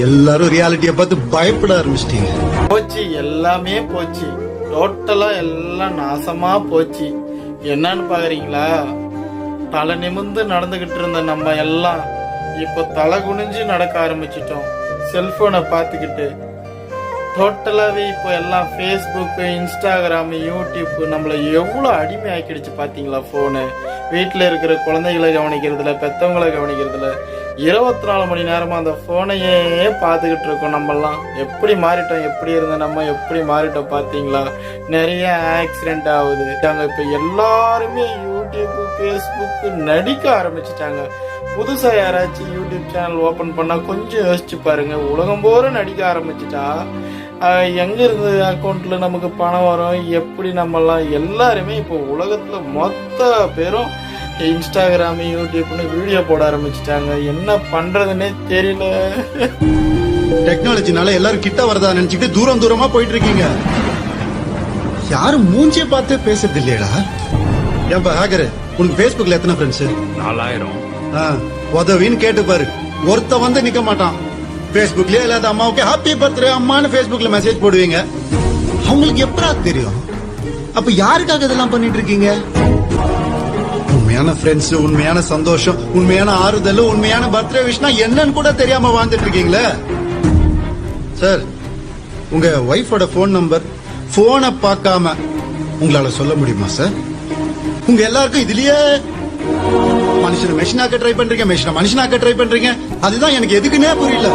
எல்லாரும் ரியாலிட்டியை பார்த்து பயப்பட ஆரம்பிச்சிட்டீங்க. போச்சு எல்லாமே போச்சு. டோட்டலா எல்லாம் நாசமா போச்சு. என்னன்னு பாக்குறீங்களா? தலை நிமிர்ந்து நடந்துகிட்டு இருந்த நம்ம எல்லாம் இப்போ தலை குனிஞ்சு நடக்க ஆரம்பிச்சிட்டோம். செல்போனை பார்த்துக்கிட்டு. டோட்டலாகவே இப்போ எல்லாம் ஃபேஸ்புக்கு இன்ஸ்டாகிராமு யூடியூப் நம்மளை எவ்வளோ அடிமை ஆக்கிடுச்சு பார்த்தீங்களா ஃபோனு வீட்டில் இருக்கிற குழந்தைகளை கவனிக்கிறதுல பெற்றவங்களை கவனிக்கிறதுல. இருபத்தி நாலு மணி நேரமாக அந்த ஃபோனையே பார்த்துக்கிட்டு இருக்கோம் நம்மலாம் எப்படி மாறிட்டோம் எப்படி இருந்த நம்ம எப்படி மாறிட்டோம் பார்த்தீங்களா? நிறைய ஆக்சிடென்ட் ஆகுது. நாங்கள் இப்போ எல்லாருமே யூடியூப்பு ஃபேஸ்புக்கு நடிக்க ஆரம்பிச்சிட்டாங்க. புதுசாக யாராச்சும் யூடியூப் சேனல் ஓப்பன் பண்ணால் கொஞ்சம் யோசிச்சு பாருங்க. உலகம் போற நடிக்க ஆரம்பிச்சிட்டா. எங்கேருந்து அக்கௌண்ட்டில் நமக்கு பணம் வரும்? எப்படி நம்மலாம் எல்லாருமே இப்போ உலகத்தில் மொத்த பேரும் இன்ஸ்டாகிராம் யூடியூப்னு வீடியோ போட ஆரம்பிச்சிட்டாங்க. என்ன பண்றதுன்னே தெரியல. டெக்னாலஜினால எல்லாரும் கிட்ட வரதா நினைச்சுக்கிட்டு தூரம் தூரமா போயிட்டு இருக்கீங்க யாரும் மூஞ்சிய பார்த்து பேசுறது இல்லையடா ஏன்பா ஹேக்கர் உனக்கு Facebookல எத்தனை ஃப்ரெண்ட்ஸ் நாலாயிரம். உதவின்னு கேட்டு பாரு. ஒருத்த வந்து நிக்க மாட்டான். Facebookலயே இல்லாத அம்மாவுக்கு ஹாப்பி பர்த்டே அம்மான்னு Facebookல மெசேஜ் போடுவீங்க. அவங்களுக்கு எப்படா தெரியும்? அப்ப யாருக்காக இதெல்லாம் பண்ணிட்டு இருக்கீங்க உண்மையான ஃப்ரெண்ட்ஸ் உண்மையான சந்தோஷம் உண்மையான ஆறுதல் உண்மையான பர்த்டே விஷனா என்னன்னு கூட தெரியாம வாழ்ந்துட்டு இருக்கீங்களே? சார் உங்க ஒய்ஃபோட ஃபோன் நம்பர் போனை பார்க்காம உங்களால சொல்ல முடியுமா சார் உங்க எல்லாருக்கும் இதுலயே மனுஷன் மெஷினாக்க ட்ரை பண்றீங்க மெஷினை மனுஷனாக்க ட்ரை பண்றீங்க. அதுதான் எனக்கு எதுக்குன்னே புரியல.